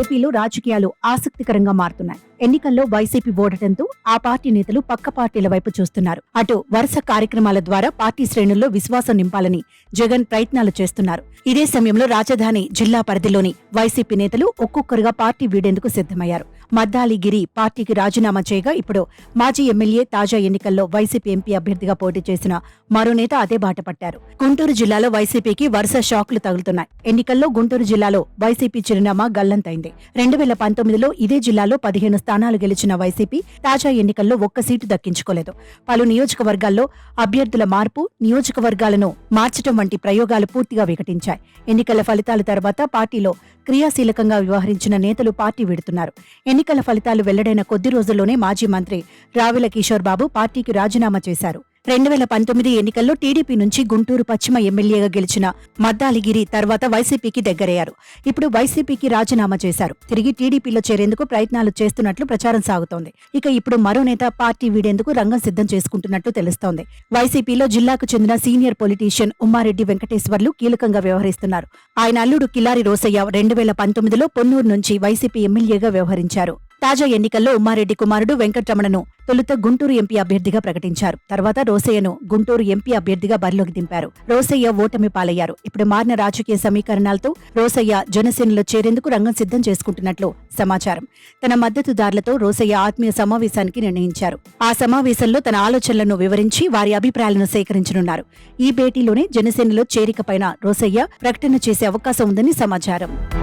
ఏపీలో రాజకీయాలు ఆసక్తికరంగా మారుతున్నాయి. ఎన్నికల్లో వైసీపీ ఓడటంతో ఆ పార్టీ నేతలు పక్క పార్టీల వైపు చూస్తున్నారు. అటు వరుస కార్యక్రమాల ద్వారా పార్టీ శ్రేణుల్లో విశ్వాసం నింపాలని జగన్ ప్రయత్నాలు చేస్తున్నారు. ఇదే సమయంలో రాజధాని జిల్లా పరిధిలోని వైసీపీ నేతలు ఒక్కొక్కరుగా పార్టీ వీడేందుకు సిద్ధమయ్యారు. మద్దాలి గిరి పార్టీకి రాజీనామా చేయగా ఇప్పుడు మాజీ ఎమ్మెల్యే తాజా ఎన్నికల్లో వైసీపీ ఎంపీ అభ్యర్థిగా పోటీ చేసిన మరో నేత అదే బాట పట్టారు. గుంటూరు జిల్లాలో వైసీపీకి వరుస షాక్లు తగులుతున్నాయి. ఎన్నికల్లో గుంటూరు జిల్లాలో వైసీపీ చిరునామా గల్లంతైంది. రెండు వేల పంతొమ్మిదిలో ఇదే జిల్లాలో పదిహేను స్థానాలు గెలిచిన వైసీపీ తాజా ఎన్నికల్లో ఒక్క సీటు దక్కించుకోలేదు. పలు నియోజకవర్గాల్లో అభ్యర్థుల మార్పు నియోజకవర్గాలను మార్చడం వంటి ప్రయోగాలు పూర్తిగా వికటించాయి. ఎన్నికల ఫలితాల తర్వాత పార్టీలో క్రియాశీలకంగా వ్యవహరించిన నేతలు పార్టీ విడుతున్నారు. ఎన్నికల ఫలితాలు వెల్లడైన కొద్ది రోజుల్లోనే మాజీ మంత్రి రావిల కిషోర్ బాబు పార్టీకి రాజీనామా చేశారు. రెండు వేల పంతొమ్మిది ఎన్నికల్లో టీడీపీ నుంచి గుంటూరు పశ్చిమ ఎమ్మెల్యేగా గెలిచిన మద్దాలిగిరి తర్వాత వైసీపీకి దగ్గరయ్యారు. ఇప్పుడు వైసీపీకి రాజీనామా చేశారు. తిరిగి టీడీపీలో చేరేందుకు ప్రయత్నాలు చేస్తున్నట్లు ప్రచారం సాగుతోంది. ఇక ఇప్పుడు మరో నేత పార్టీ వీడేందుకు రంగం సిద్ధం చేసుకుంటున్నట్లు తెలుస్తోంది. వైసీపీలో జిల్లాకు చెందిన సీనియర్ పొలిటీషియన్ ఉమ్మారెడ్డి వెంకటేశ్వర్లు కీలకంగా వ్యవహరిస్తున్నారు. ఆయన అల్లుడు కిల్లారి రోసయ్య రెండు వేల పంతొమ్మిదిలో పొన్నూరు నుంచి వైసీపీ ఎమ్మెల్యేగా వ్యవహరించారు. తాజా ఎన్నికల్లో ఉమ్మారెడ్డి కుమారుడు వెంకటరమణను తొలుత గుంటూరు ఎంపీ అభ్యర్థిగా ప్రకటించారు. తర్వాత రోసయ్యను గుంటూరు ఎంపీ అభ్యర్థిగా బరిలోకి దింపారు. రోసయ్య ఓటమి పాలయ్యారు. ఇప్పుడు మారిన రాజకీయ సమీకరణాలతో రోసయ్య జనసేనలో చేరేందుకు రంగం సిద్ధం చేసుకుంటున్నట్లు సమాచారం. తన మద్దతుదారులతో రోసయ్య ఆత్మీయ సమావేశానికి నిర్ణయించారు. ఆ సమావేశంలో తన ఆలోచనలను వివరించి వారి అభిప్రాయాలను సేకరించనున్నారు. ఈ భేటీలోనే జనసేనలో చేరికపైన రోసయ్య ప్రకటన చేసే అవకాశం ఉందని సమాచారం.